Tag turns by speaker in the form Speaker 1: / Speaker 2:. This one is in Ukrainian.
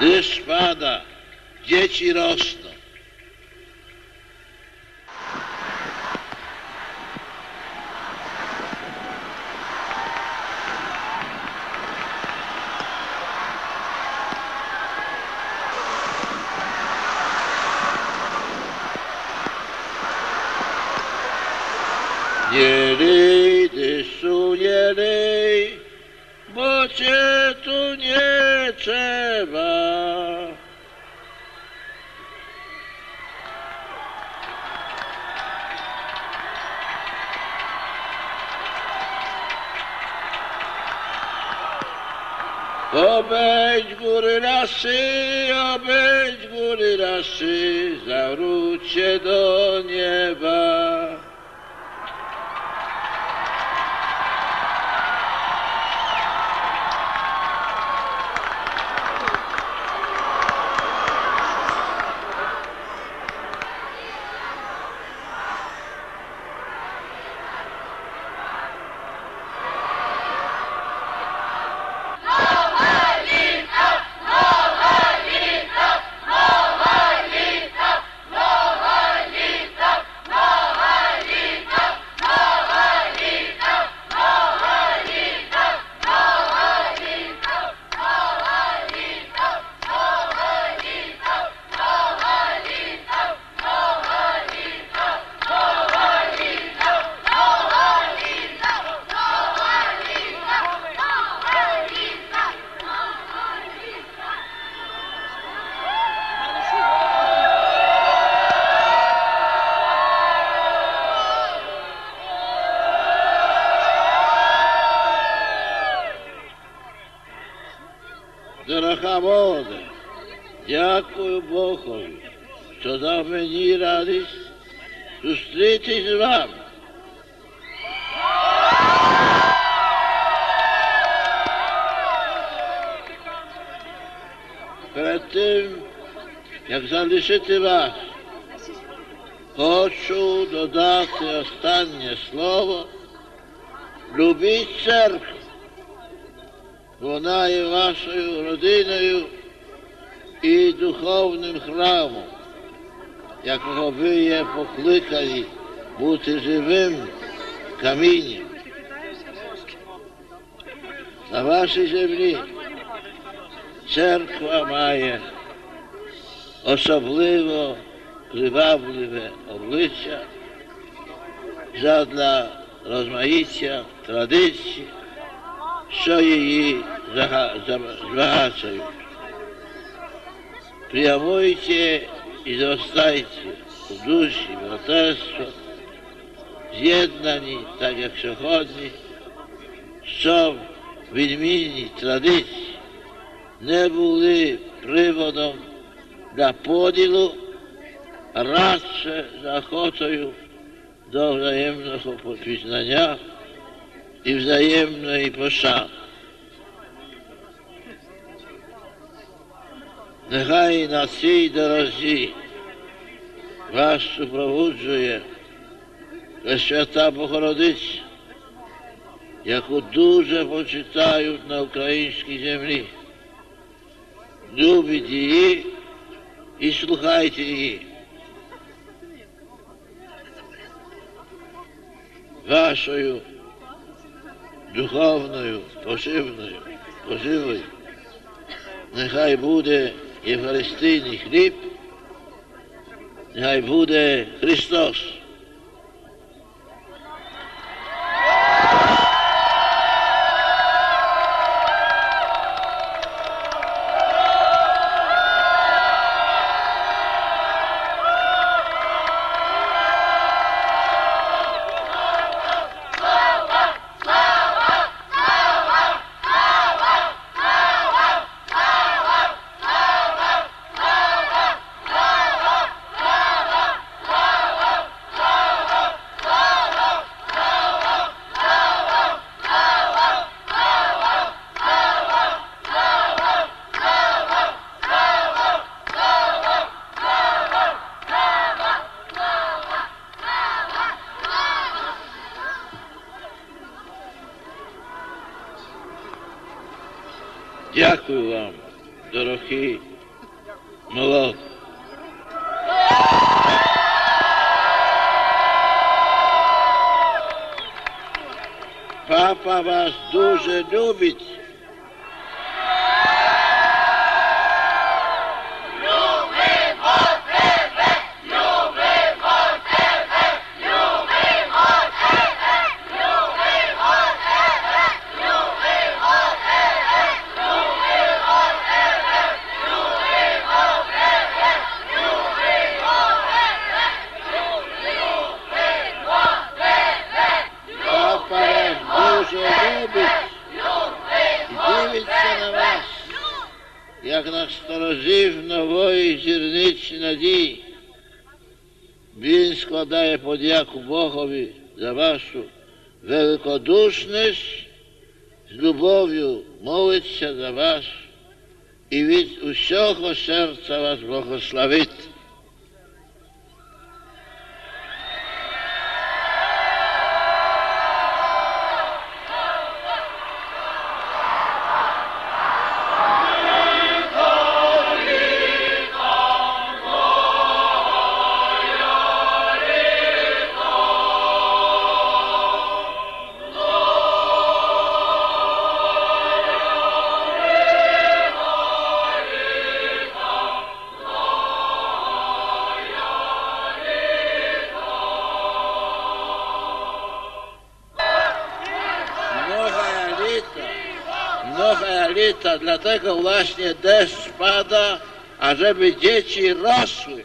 Speaker 1: Deszcz pada, dzieci rosną. Nie ryj, deszczu nie ryj, bo cię tu nie trzeba. Obejdź góry lasy, obejdź góry lasy, zawróć się do nieba. Молоде, дякую Богові, що дав мені радість зустрітись з вами. Перед тим, як залишити вас, хочу додати останнє слово. Любіть церкву. Вона є вашою родиною і духовним храмом, якого ви є покликані бути живим камінням. На вашій землі церква має особливо привабливе обличчя задля розмаїття традицій, що її зага- за- збагачують. І зростайте у душі, братерство, з'єднані, так як сьогодні, щоб відмінні традиції не були приводом для поділу, радше захотою до взаємного пізнання і взаємної пошани. Нехай на цій дорозі вас супроводжує Пресвята Богородиця, яку дуже почитають на українській землі. Любіть її і слухайте її. Вашою духовною поживною, поживою нехай буде ihr verstehen nicht lieb, der Bude Christus. Дякую вам, дорогі молод. Папа вас дуже любить. Як насторожив нової зірниці надії. Він складає подяку Богові за вашу великодушність, з любов'ю молиться за вас і від усього серця вас благословить. Lita, dlatego właśnie deszcz pada, ażeby dzieci rosły.